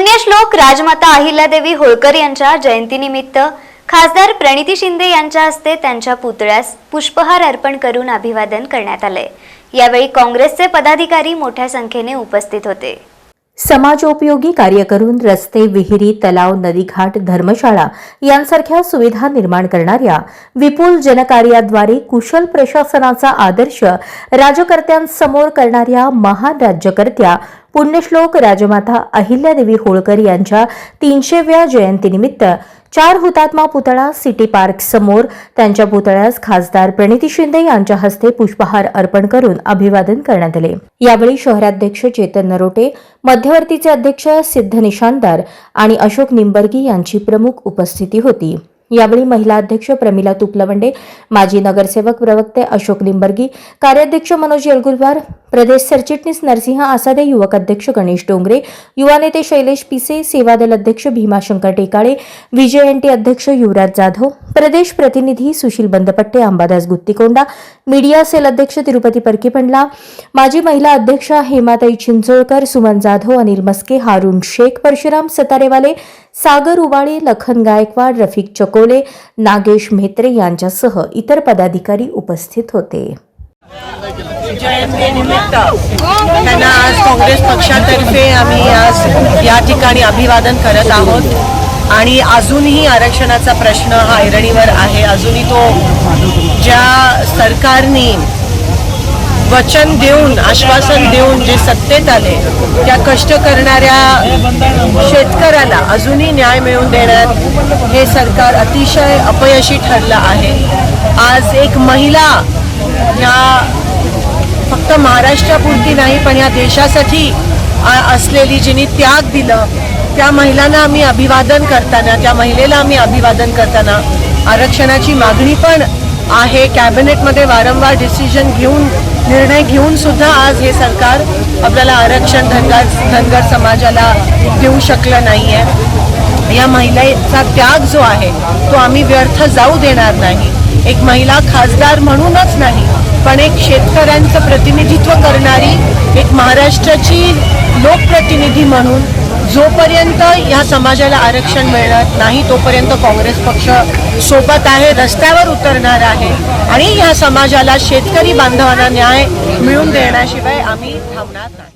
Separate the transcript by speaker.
Speaker 1: पुण्यश्लोक राजमाता अहिल्यादेवी होळकर यांच्या जयंतीनिमित्त खासदार प्रणिती शिंदे यांच्या हस्ते त्यांच्या पुतळ्यास पुष्पहार अर्पण करून अभिवादन करण्यात आले यावेळी काँग्रेसचे पदाधिकारी मोठ्या संख्येने उपस्थित होते.
Speaker 2: समाजोपयोगी कार्य करून रस्ते विहिरी तलाव नदीघाट धर्मशाळा यांसारख्या सुविधा निर्माण करणाऱ्या विपुल जनकार्याद्वारे कुशल प्रशासनाचा आदर्श राजकर्त्यांसमोर करणाऱ्या महान राज्यकर्त्या पुण्यश्लोक राजमाता अहिल्यादेवी होळकर यांच्या तीनशेव्या जयंतीनिमित्त चार हुतात्मा पुतळा सिटी पार्क समोर त्यांच्या पुतळ्यास खासदार प्रणिती शिंदे यांच्या हस्ते पुष्पहार अर्पण करून अभिवादन करण्यात आले. यावेळी शहराध्यक्ष चेतन नरोटे मध्यवर्तीचे अध्यक्ष सिद्ध निशानदार आणि अशोक निंबर्गी यांची प्रमुख उपस्थिती होती. यावेळी महिला अध्यक्ष प्रमिला तुपलवंडे माजी नगरसेवक प्रवक्ते अशोक निंबर्गी कार्याध्यक्ष मनोज येलगुलवार प्रदेश सरचिटणीस नरसिंह आसादे युवक अध्यक्ष गणेश डोंगरे युवा नेते शैलेश पिसे सेवादल अध्यक्ष भीमाशंकर टेकाळे व्हीजेएनटी अध्यक्ष युवराज जाधव प्रदेश प्रतिनिधी सुशील बंदपट्टे अंबादास गुत्तिकोंडा मीडिया सेल अध्यक्ष तिरुपती परकीपंडला माजी महिला अध्यक्ष हेमाताई चिंचोळकर सुमन जाधव अनिल मस्के हारून शेख परशुराम सतारेवाले सागर उबाळे लखन गायकवाड रफिक चकोले नागेश म्हेत्रे यांच्यासह इतर पदाधिकारी उपस्थित होते.
Speaker 3: जयंतीनिमित्त त्यांना आज काँग्रेस पक्षातर्फे आम्ही आज या ठिकाणी अभिवादन करत आहोत. आणि अजूनही आरक्षणाचा प्रश्न हा ऐरणीवर आहे. अजूनही तो ज्या सरकारने वचन देऊन आश्वासन देऊन जे सत्तेत आले त्या कष्ट करणाऱ्या शेतकऱ्याला अजूनही न्याय मिळवून देण्यात हे सरकार अतिशय अपयशी ठरलं आहे. आज एक महिला ह्या फक्त महाराष्ट्रापुरती नाही पण या देशासाठी असलेली जिने त्याग दिलं त्या महिलांना आम्ही अभिवादन करताना त्या महिलेला आम्ही अभिवादन करताना आरक्षणाची मागणी पण आहे. कॅबिनेटमध्ये वारंवार डिसिजन घेऊन निर्णय घेऊन सुद्धा आज हे सरकार आपल्याला आरक्षण धनगर धनगर समाजाला देऊ शकलं नाही आहे या महिलेचा त्याग जो आहे तो आम्ही व्यर्थ जाऊ देणार नाही. एक महिला खासदार म्हणूनच नाही पण एक शेतकऱ्यांचं प्रतिनिधित्व करणारी एक महाराष्ट्राची लोकप्रतिनिधी म्हणून जोपर्यंत या समाजाला आरक्षण मिळणार नाही तोपर्यंत काँग्रेस पक्ष सोबत आहे रस्त्यावर उतरणार आहे आणि या समाजाला शेतकरी बांधवांना न्याय मिळवून देण्याशिवाय आम्ही थांबणार नाही.